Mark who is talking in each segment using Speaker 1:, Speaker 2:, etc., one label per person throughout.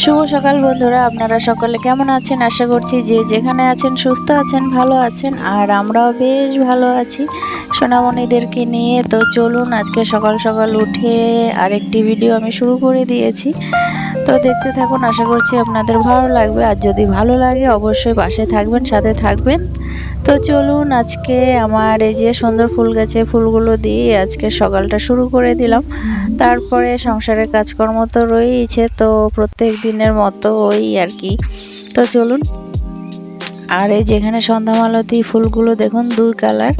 Speaker 1: শুভ সকাল বন্ধুরা, আপনারা সকলে কেমন আছেন? আশা করছি যে যেখানে আছেন সুস্থ আছেন, ভালো আছেন, আর আমরাও বেশ ভালো আছি। সোনামণিদেরকে নিয়ে তো চলুন, আজকে সকাল সকাল উঠে আরেকটি ভিডিও আমি শুরু করে দিয়েছি। তো দেখতে থাকুন, আশা করছি আপনাদের ভালো লাগবে। আর যদি ভালো লাগে, অবশ্যই পাশে থাকবেন, সাথে থাকবেন। তো চলুন, আজকে আমার এই যে সুন্দর ফুল গাছে ফুলগুলো দিয়ে আজকে সকালটা শুরু করে দিলাম। তারপরে সংসারের কাজকর্ম তো রয়েইছে, তো প্রত্যেক দিনের মতো ওই আর কি। তো চলুন, আর এই যেখানে সন্ধ্যামালতি ফুলগুলো দেখুন, দুই কালার,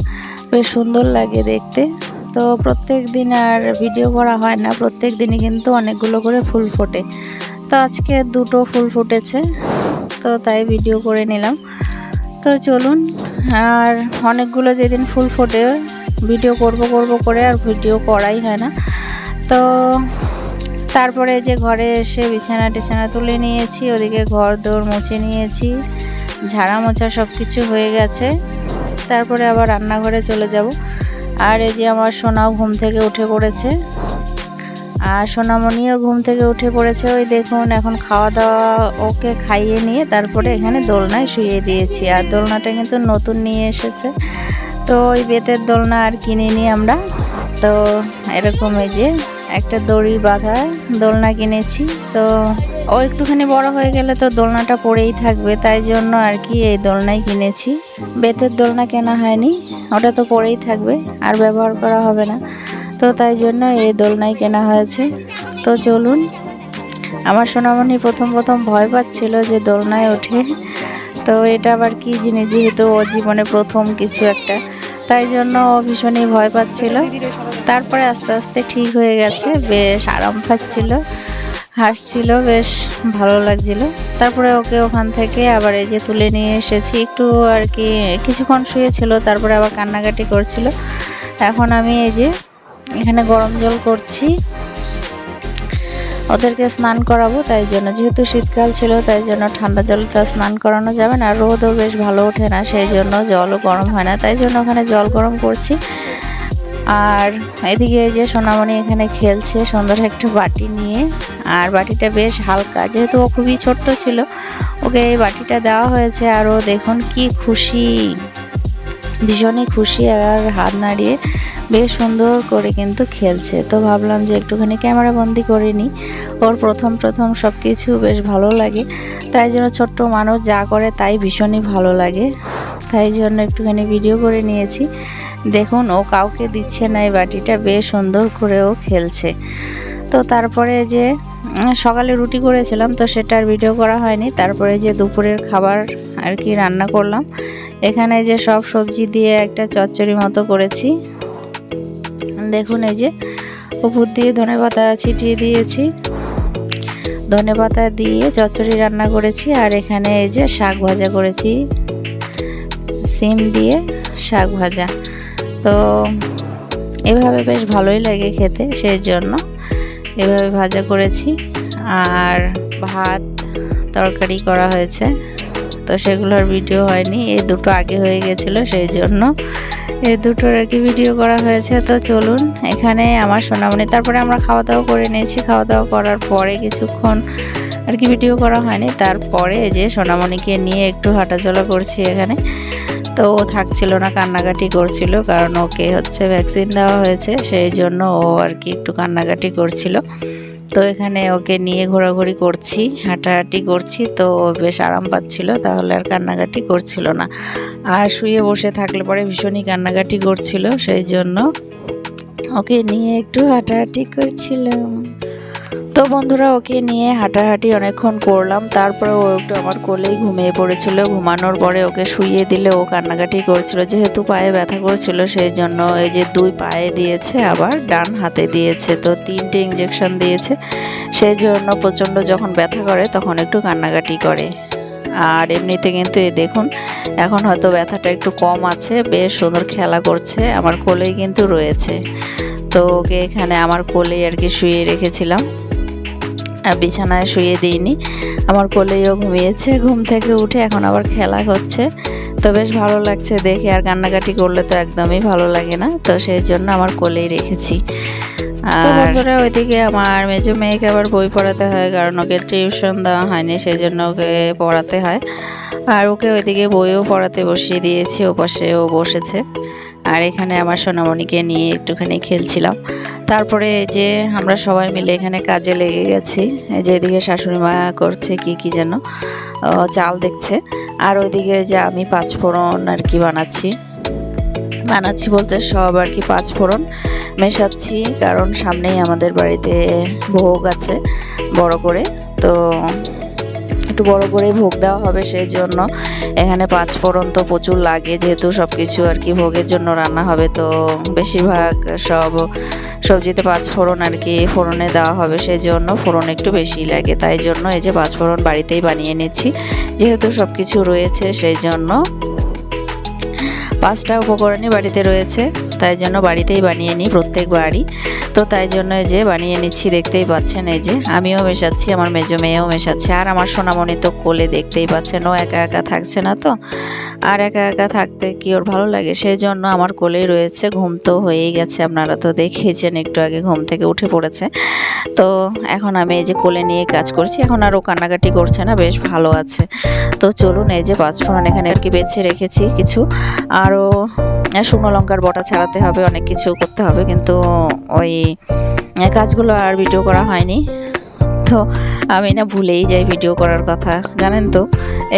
Speaker 1: বেশ সুন্দর লাগে দেখতে। তো প্রত্যেক দিন আর ভিডিও করা হয় না, প্রত্যেক দিনই কিন্তু অনেকগুলো করে ফুল ফোটে। তো আজকে দুটো ফুল ফুটেছে, তো তাই ভিডিও করে নিলাম। তো চলুন, আর অনেকগুলো যেদিন ফুল ফোটে, ভিডিও করব করব করে আর ভিডিও করাই হয় না। তো তারপরে যে ঘরে এসে বিছানা টিছানা তুলে নিয়েছি, ওদিকে ঘর দৌড় মুছে নিয়েছি, ঝাড়া মোছা সব কিছু হয়ে গেছে। তারপরে আবার রান্নাঘরে চলে যাব। আর এই যে আমার সোনাও ঘুম থেকে উঠে পড়েছে। আর সোনামণিও ঘুম থেকে উঠে পড়েছে। ওই দেখুন, এখন খাওয়া দাওয়া ওকে খাইয়ে নিয়ে তারপরে এখানে দোলনায় শুয়ে দিয়েছি। আর দোলনাটা কিন্তু নতুন নিয়ে এসেছে। তো ওই বেতের দোলনা আর কিনে নিই আমরা। তো এরকম এই যে একটা দড়ি বাঁধা দোলনা কিনেছি। তো ও একটুখানি বড় হয়ে গেলে তো দোলনাটা পড়েই থাকবে, তাই জন্য আর কি এই দোলনাই কিনেছি। বেতের দোলনা কেনা হয়নি, ওটা তো পড়েই থাকবে, আর ব্যবহার করা হবে না। তো তাই জন্য এই দোলনাই কেনা হয়েছে। তো চলুন, আমার সোনামণি প্রথম প্রথম ভয় পাচ্ছিল যে দোলনায় ওঠে। তো এটা আবার কি জিনিস? যেহেতু ও জীবনে প্রথম কিছু একটা। তাই জন্য ও ভীষণই ভয় পাচ্ছিল। তারপরে আস্তে আস্তে ঠিক হয়ে গেছে, বেশ আরাম পাচ্ছিল, হাসছিল, বেশ ভালো লাগছিল। তারপরে ওকে ওখান থেকে আবার এই যে তুলে নিয়ে এসেছি, একটু আর কি কিছুক্ষণ শুয়েছিল তারপরে আবার কান্নাকাটি করছিল। এখন আমি এই যে এখানে গরম জল করছি ওদেরকে স্নান করাবো, তাই জন্য যেহেতু শীতকাল ছিল, তাই জন্য ঠান্ডা জলে তো স্নান করানো যাবে না। রোদও বেশ ভালো ওঠে না, সেই জন্য জলও গরম হয় না, তাই জন্য ওখানে জল গরম করছি। আর এদিকে এই যে সোনামণি এখানে খেলছে, সুন্দর একটা বাটি নিয়ে। আর বাটিটা বেশ হালকা, যেহেতু ও খুবই ছোট্ট ছিল, ওকে এই বাটিটা দেওয়া হয়েছে। আর ও দেখুন কি খুশি, ভীষণই খুশি আর হাত নাড়িয়ে বেশ সুন্দর করে কিন্তু খেলছে। তো ভাবলাম যে একটুখানি ক্যামেরা বন্দি করে নিই। ওর প্রথম প্রথম সব কিছু বেশ ভালো লাগে। তাই জন্য ছোট্ট মানুষ যা করে তাই ভীষণই ভালো লাগে। তাই জন্য একটুখানি ভিডিও করে নিয়েছি। দেখুন, ও কাউকে দিচ্ছে না, এই বাটিটা বেশ সুন্দর করে ও খেলছে। তো তারপরে যে সকালে রুটি করেছিলাম, তো সেটা আর ভিডিও করা হয়নি। তারপরে যে দুপুরের খাবার আর কি রান্না করলাম। এখানে যে সব সবজি দিয়ে একটা চচ্চড়ি মতো করেছি। দেখুন এই যে, উপর দিয়ে ধনে পাতা ছিটিয়ে দিয়েছি। ধনে পাতা দিয়ে চচ্চড়ি রান্না করেছি আর এখানে এই যে শাক ভাজা করেছি। সিম দিয়ে শাক ভাজা। তো এভাবে বেশ ভালোই লাগে খেতে, সেই জন্য এভাবে ভাজা করেছি। আর ভাত তরকারি করা হয়েছে। তো সেগুলোর ভিডিও হয়নি। এই দুটো আগে হয়ে গেছিল, সেই জন্য এই দুটোর আর কি ভিডিও করা হয়েছে। তো চলুন, এখানে আমার সোনামণি, তারপরে আমরা খাওয়া দাওয়া করে নিয়েছি। খাওয়া দাওয়া করার পরে কিছুক্ষণ আর কি ভিডিও করা হয়নি। তারপরে যে সোনামণিকে নিয়ে একটু হাঁটাচলা করছি এখানে। তো ও থাকছিল না, কান্নাকাটি করছিল, কারণ ওকে হচ্ছে ভ্যাকসিন দেওয়া হয়েছে। সেই জন্য ও আর কি একটু কান্নাকাটি করছিল। তো এখানে ওকে নিয়ে ঘোরাঘুরি করছি, হাঁটাহাঁটি করছি, তো বেশ আরাম পাচ্ছিল, তাহলে আর কান্নাকাটি করছিল না। আর শুয়ে বসে থাকলে পরে ভীষণই কান্নাকাটি করছিল, সেই জন্য ওকে নিয়ে একটু হাঁটাহাঁটি করছিলাম। তো বন্ধুরা, ওকে নিয়ে হাঁটাহাঁটি অনেকক্ষণ করলাম। তারপরে ও একটু আমার কোলেই ঘুমিয়ে পড়েছিল। ঘুমানোর পরে ওকে শুইয়ে দিলে ও কান্নাকাটি করছিল। যেহেতু পায়ে ব্যথা করছিল সেই জন্য এই যে দুই পায়ে দিয়েছে, আবার ডান হাতে দিয়েছে, তো তিনটে ইঞ্জেকশন দিয়েছে। সেই জন্য প্রচণ্ড যখন ব্যথা করে, তখন একটু কান্নাকাটি করে। আর এমনিতে কিন্তু এই দেখুন, এখন হয়তো ব্যথাটা একটু কম আছে, বেশ সুন্দর খেলা করছে, আমার কোলেই কিন্তু রয়েছে। তো ওকে এখানে আমার কোলেই আর কি শুয়ে রেখেছিলাম। বিছানায় শুয়ে দিইনি। আমার কোলেইও ঘুমিয়েছে ঘুম থেকে উঠে এখন আবার খেলা হচ্ছে। তো বেশ ভালো লাগছে দেখে আর কান্নাকাটি করলে তো একদমই ভালো লাগে না। তো সেই জন্য আমার কোলেই রেখেছি। আর ওইদিকে আমার মেজো মেয়েকে আবার বই পড়াতে হয় কারণ ওকে টিউশন দেওয়া হয়নি সেই জন্য ওকে পড়াতে হয়। আর ওকে ওইদিকে বইও পড়াতে বসিয়ে দিয়েছি ও পাশে ও বসেছে। আর এখানে আমার সোনামণিকে নিয়ে একটুখানি খেলছিলাম। তারপরে এই যে আমরা সবাই মিলে এখানে কাজে লেগে গেছি। এই যে এদিকে শাশুড়ি মা করছে কি কি যেন চাল দেখছে। আর ওইদিকে যে আমি পাঁচফোড়ন আর কি বানাচ্ছি। বানাচ্ছি বলতে সব আর কি পাঁচফোড়ন মেশাচ্ছি, কারণ সামনেই আমাদের বাড়িতে ভোগ আছে বড় করে। তো একটু বড় করে ভোগ দেওয়া হবে সেই জন্য। এখানে পাঁচ ফোড়ন তো প্রচুর লাগে, যেহেতু সব কিছু আর কি ভোগের জন্য রান্না হবে, তো বেশিরভাগ সব সবজিতে পাঁচ ফোড়ন আর কি ফোড়নে দেওয়া হবে সেই জন্য, ফোড়ন একটু বেশি লাগে, তাই জন্য এই যে পাঁচ ফোড়ন বাড়িতেই বানিয়ে নিচ্ছি। যেহেতু সব কিছু রয়েছে সেই জন্য। পাঁচটা উপকরণই বাড়িতে রয়েছে। তাই জন্য বাড়িতেই বানিয়ে নিই প্রত্যেক বাড়ি। তো তাই জন্য যে বানিয়ে নিচ্ছি, দেখতেই পাচ্ছেন এই যে। আমিও মেশাচ্ছি, আমার মেজো মেয়েও মেশাচ্ছে। আর আমার সোনামণি তো কোলে দেখতেই পাচ্ছেন, ও একা একা থাকছে না তো। আর একা একা থাকতে কি ওর ভালো লাগে? সেই জন্য আমার কোলেই রয়েছে, ঘুম তো হয়েই গেছে। আপনারা তো দেখেছেন, একটু আগে ঘুম থেকে উঠে পড়েছে। তো এখন আমি এই যে কোলে নিয়ে কাজ করছি। এখন আর ও কান্নাকাটি করছে না, বেশ ভালো আছে। তো চলুন এই যে পাঁচফোড়ন এখানে আর কি বেছে রেখেছি কিছু। আরও শুকনো লঙ্কার বটা ছাড়াতে হবে, অনেক কিছু করতে হবে, কিন্তু ওই কাজগুলো আর ভিডিও করা হয়নি। তো আমি না ভুলেই যাই ভিডিও করার কথা, জানেন তো?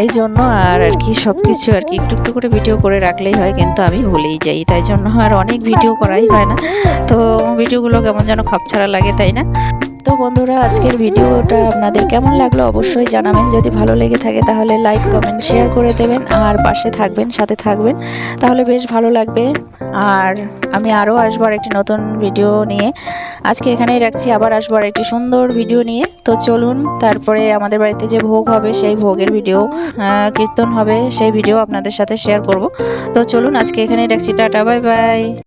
Speaker 1: এই জন্য আর আর কি সব কিছু আর কি একটু একটু করে ভিডিও করে রাখলেই হয়, কিন্তু আমি ভুলেই যাই। তাই জন্য আর অনেক ভিডিও করাই হয় না। তো ভিডিওগুলো কেমন যেন খপছাড়া লাগে, তাই না? তো বন্ধুরা, আজকের ভিডিওটা আপনাদের কেমন লাগল অবশ্যই জানাবেন। যদি ভালো লেগে থাকে তাহলে লাইক, কমেন্ট, শেয়ার করে দেবেন আর পাশে থাকবেন, সাথে থাকবেন। তাহলে বেশ ভালো লাগবে। আর আমি আরও আসবার একটি নতুন ভিডিও নিয়ে। আজকে এখানেই রাখছি। আবার আসবার একটি সুন্দর ভিডিও নিয়ে। তো চলুন, তারপরে আমাদের বাড়িতে যে ভোগ হবে, সেই ভোগের ভিডিও কীর্তন হবে, সেই ভিডিও আপনাদের সাথে শেয়ার করব। তো চলুন, আজকে এখানেই রাখছি। Tata, bye bye.